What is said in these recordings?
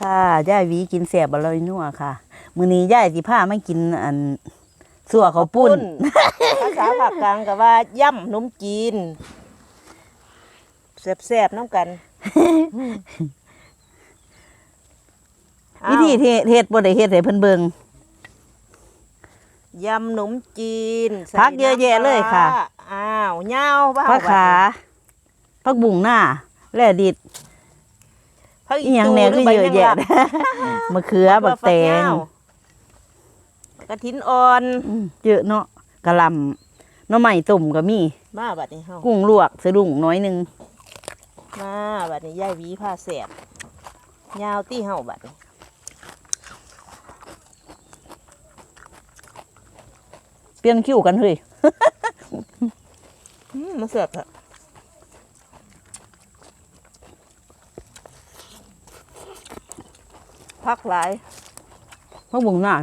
ค่ะย่ายหวีกินแสบอร่อยนัวค่ะ มื้อนี้ย่ายสิพามากินอันสั่วข้าวปุ้น ภาษาภาคกลางก็ว่าย่ำนมจีนแซ่บๆน้ำกันวิธีเทเฮ็ดบ่ได้เฮ็ดให้เพิ่นเบิ่ง ยำนมจีนใส่ผักเยอะแยะเลยค่ะน้ำปลาอ้าวเหย้าวบ้าผักขาผักบุ้งหน้า แล่ดิด ผักอีหยังแหน่คือเยอะแยะมะเขือบักแตงกระถินอ่อนอืมเยอะเนาะกะหล่ำหน่อไม้ต้มก็มี มาบัดนี้เฮากุ้งลวกสะดุ้งน้อยหนึงมาบัดนี้ยายหวีผ้าแสบยาวตี้เฮาบัดนี้เปลี่ยนคิวกันเฮ้ย อืมมาเสิร์ฟเถอะ พักหลายผักบุ้งหน้า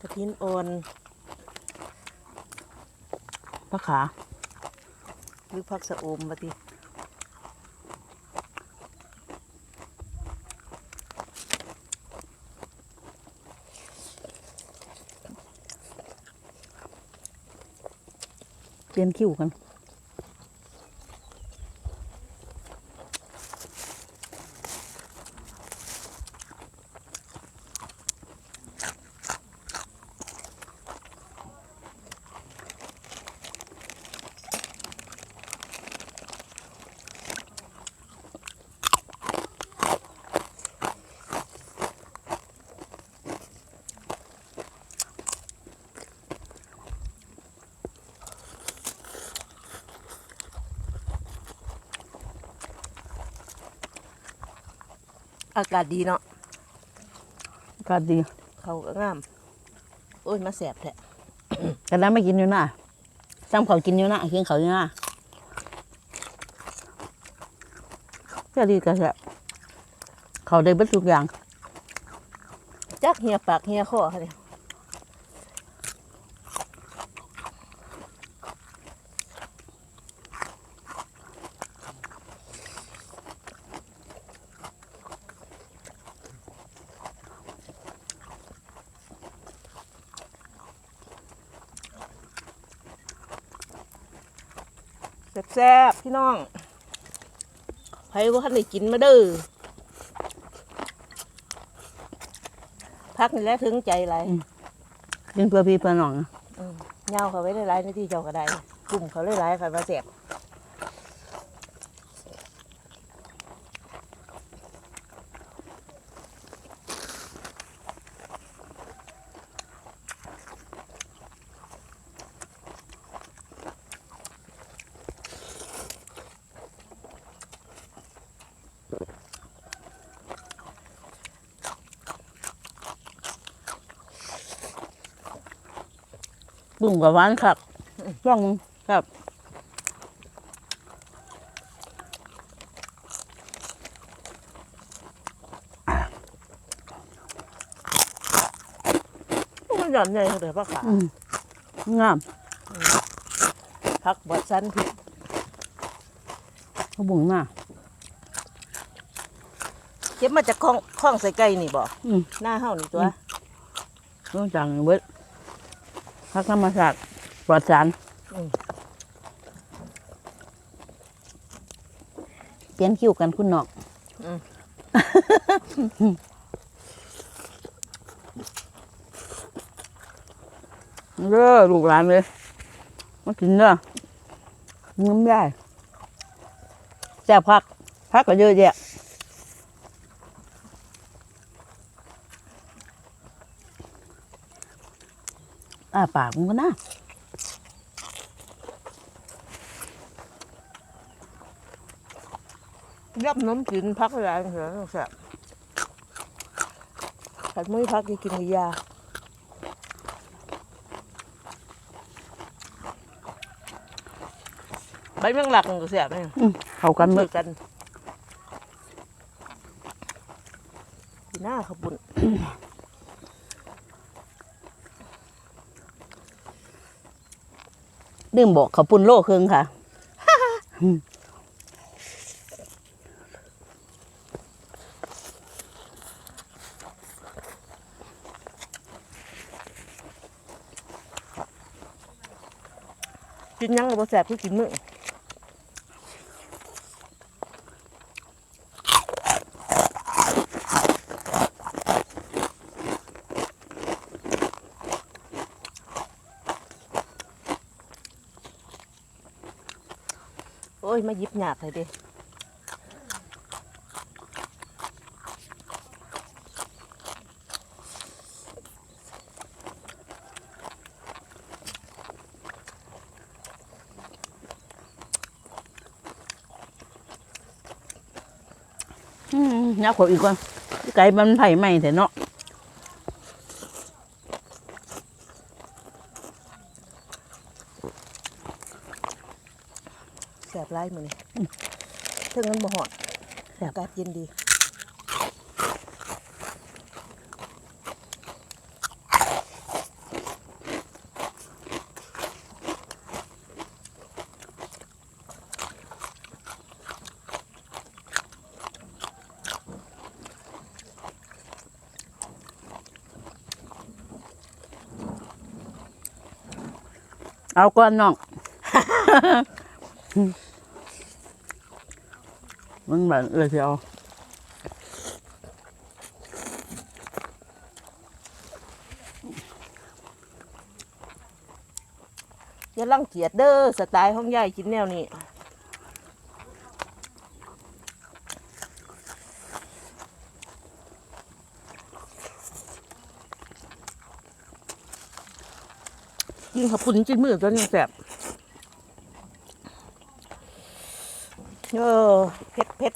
กระถินอ่อนผักขาหรือพักสะโอมบัดนี้เปลี่ยนคิวกัน อากาศดีเนาะอากาศดี เขาก็งาม โอ้ยมาแสบแท้กันนั้นไม่กินอยู่หน้าซ้ำเขากินอยู่หน้ากินเขาอยู่หน้าก็ดีก็แซ่บเขาได้เบิดทุกอย่าง จักเฮียปากเฮียคอค่ะเนี่ย แซ่บๆพี่น้องไผว่าท่านได้กินมาเด้อพักนี่แหละถึงใจไรกินเพื่อพี่เพื่อน้องเงาเขาไว้ได้หลายในที่เจ้าก็ได้กลุ่มเขาได้หลายค่ะมาแสบบุ้ งกับหวานครับร่องมึงครับมันหย่อนใหญ่เลยพักขาอืมงามพักบดสันผิดเขาบุ้งหน้าเก็บมาจากคลองคลองใส่ไก่นี่บ่อืมหน้าเฮานี่ตัวต้องจังเบิด พักธรรมศาสตร์ปลอดสารเปลี่ยนคิวกันคุณนอกอืมเด้อลูกหลานเลยมากินเด้อน้ำได้แซ่บพัก พักก็เยอะแยะ อ่าปากมันก็น่ายับน้ำกินพักหลายเหรอแสบผัดมื้อพักจะกินยาใบเมืองหลักมันก็แสบเลยอืมเข้ากันหมมืดอกันดีหน้าขบุญ ดื่มบอกเขาปุ่นโลครึ่งค่ะกินยังก็บ่แสบคือกินมื้ ยมาหยิบหยาบเลยดิอืมยักษ์ขวอีกว่าไก่มันไผ่ใหม่แต่เนาะ แสบไล่มือนี่ถึงนั้นบ่หอดอากาศเย็นดีเอาก้อนน้อง มึงแบบเออเชียวอย่ารังเกียจเด้อสไตล์ของยายกินแนวนี้กินขับปุ่นจิ้นมือจนยังแสบ เออเผ็ดเผ็ด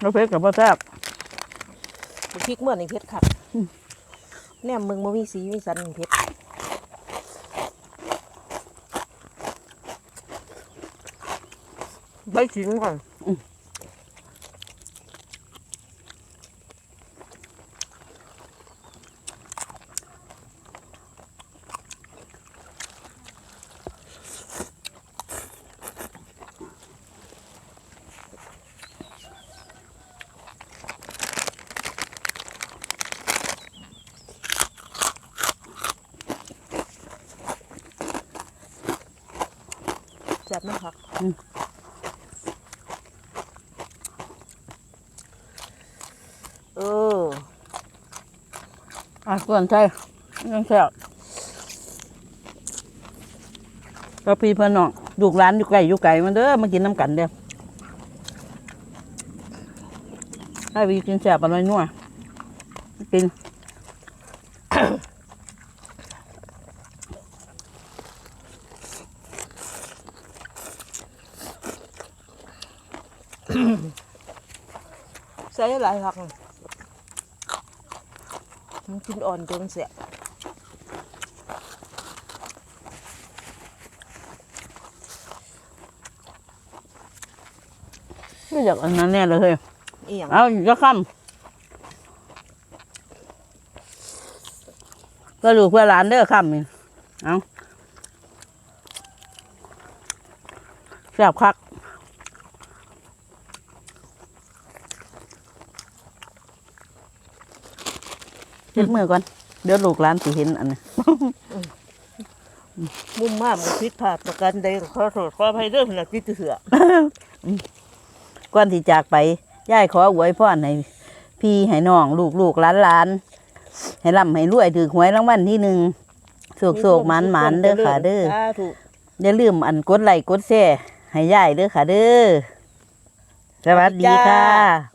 เราเพชรกับพ่อแซ่บบุพริกเมื่อนี่เผ็ดค่ะแนมมึงบ่มีสีมีสันเผ็ดใบขิงก่อน นะครับเอออะส่วนใช่ยังแซ่บก็พี่เพื่อนน้องลูกร้านอยู่ไกลอยู่ไกลมาเด้อมากินน้ำกันเด้อให้วีกินแซ่บอร่อยนัวกิน ใส่หลายผักมันกินอ่อนจนเสียไม่อยากอันนั้นแน่เลยเฮ้ยอีหยังเอาอีกจะค่ำก็ลูกเพื่อหลานเด้อค่ำนี่เอาแซ่บคัก เช็ดมือก่อน เดี๋ยวลูกหลานสิเห็นอันนี้มุมมากมันผิดพลาดประกันใดก็ขอโทษขออภัยเรื่องหนักที่เถื่อก่อนที่จากไปย่ายขออวยพรให้พี่ให้น้องลูกลูกหลานหลานให้ร่ำให้รวยถือหวยรางวัลที่หนึ่งโศกโศกหมันหมันเด้อค่ะเด้อสาธุอย่าลืมอันกดไลค์กดแชร์ให้ย่ายเด้อค่ะเด้อสวัสดีค่ะ